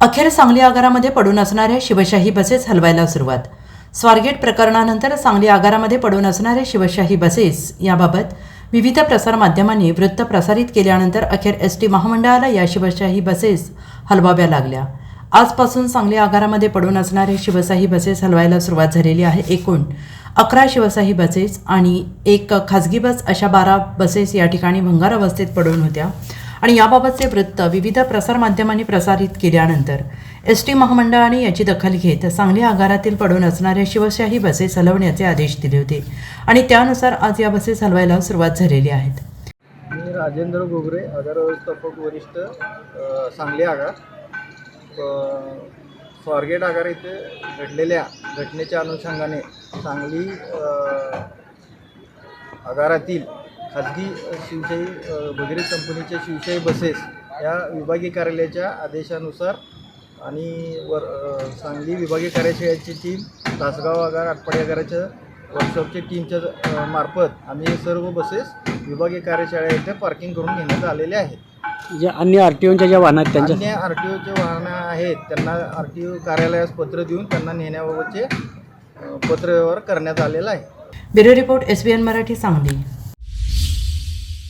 अखेर सांगली आगारामध्ये पडून असणाऱ्या शिवशाही बसेस हलवायला सुरुवात. स्वारगेट प्रकरणानंतर सांगली आगारामध्ये पडून असणाऱ्या शिवशाही बसेस याबाबत विविध प्रसारमाध्यमांनी वृत्त प्रसारित केल्यानंतर अखेर एस टी महामंडळाला या शिवशाही बसेस हलवाव्या लागल्या. आजपासून सांगली आगारामध्ये पडून असणाऱ्या शिवशाही बसेस हलवायला सुरुवात झालेली आहे एकूण अकरा शिवशाही बसेस आणि एक खाजगी बस अशा बारा बसेस या ठिकाणी भंगार अवस्थेत पडून होत्या. आणि याबाबतचे वृत्त विविध प्रसारमाध्यमांनी प्रसारित केल्यानंतर एस टी महामंडळाने याची दखल घेत सांगली आगारातील पडून असणाऱ्या शिवशाही बसेस हलवण्याचे आदेश दिले होते आणि त्यानुसार आज या बसेस हलवायला सुरुवात झालेली आहेत मी राजेंद्र गोगरे आगार व्यवस्थापक वरिष्ठ सांगली आगार. स्वारगेट आगार येथे घडलेल्या घटनेच्या अनुषंगाने सांगली आगारातील खाजगी शिवशाही भगीरथ कंपनीच्या शिवशाही बसेस या विभागीय कार्यालयाच्या आदेशानुसार आणि वर सांगली विभागीय कार्यशाळेची टीम तासगाव आगार आटपाडी आगाराच्या वर्कशॉपच्या टीमच्या मार्फत आम्ही सर्व बसेस विभागीय कार्यशाळा येथे पार्किंग करून घेण्यात आलेले आहेत. ज्या अन्य आर टी ओच्या ज्या वाहनं आहेत त्यांच्या अन्य आर टी ओचे वाहनं आहेत त्यांना आर टी ओ कार्यालयास पत्र देऊन त्यांना नेण्याबाबतचे पत्रव्यवहार करण्यात आलेला आहे. Bureau report S B N Marathi Sangli.